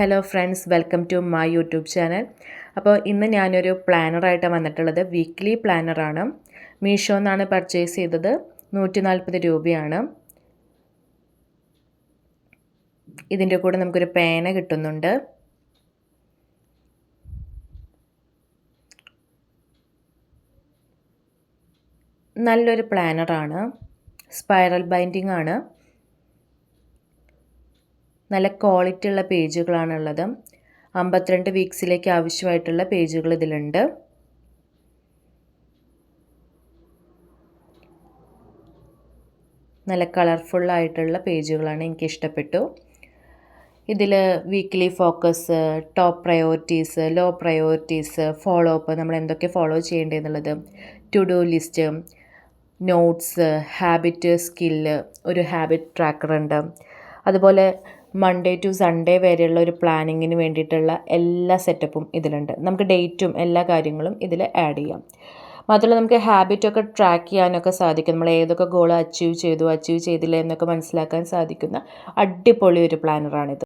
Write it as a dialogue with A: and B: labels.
A: Hello friends welcome to my YouTube channel അപ്പോൾ ഇന്ന് ഞാനൊരു പ്ലാനറായിട്ട് വന്നിട്ടുള്ളത്. വീക്ക്ലി പ്ലാനറാണ് മീഷോ എന്നാണ് പർച്ചേസ് ചെയ്തത്. നൂറ്റി നാൽപ്പത് രൂപയാണ്. ഇതിന്റെ കൂടെ നമുക്കൊരു പേന കിട്ടുന്നുണ്ട്. നല്ലൊരു പ്ലാനറാണ് സ്പൈറൽ ബൈൻഡിങ് ആണ്. നല്ല ക്വാളിറ്റി ഉള്ള പേജുകളാണുള്ളത്. അമ്പത്തിരണ്ട് വീക്സിലേക്ക് ആവശ്യമായിട്ടുള്ള പേജുകൾ ഇതിലുണ്ട്. നല്ല കളർഫുള്ളായിട്ടുള്ള പേജുകളാണ് എനിക്ക് ഇഷ്ടപ്പെട്ടു ഇതിൽ weekly focus top priorities low priorities follow up നമ്മൾ എന്തൊക്കെ follow ചെയ്യേണ്ടതെന്നുള്ളത് to do list notes habit skill ഒരു ഹാബിറ്റ് ട്രാക്കർ ഉണ്ട്. അതുപോലെ മൺഡേ ടു സൺഡേ വരെയുള്ള ഒരു പ്ലാനിങ്ങിന് വേണ്ടിയിട്ടുള്ള എല്ലാ സെറ്റപ്പും ഇതിലുണ്ട്. നമുക്ക് ഡേറ്റും എല്ലാ കാര്യങ്ങളും ഇതിൽ ആഡ് ചെയ്യാം. മാത്രമല്ല നമുക്ക് ഹാബിറ്റൊക്കെ ട്രാക്ക് ചെയ്യാനൊക്കെ സാധിക്കും. നമ്മൾ ഏതൊക്കെ ഗോൾ അച്ചീവ് ചെയ്തു അച്ചീവ് ചെയ്തില്ല എന്നൊക്കെ മനസ്സിലാക്കാൻ സാധിക്കുന്ന അടിപൊളി ഒരു പ്ലാനറാണിത്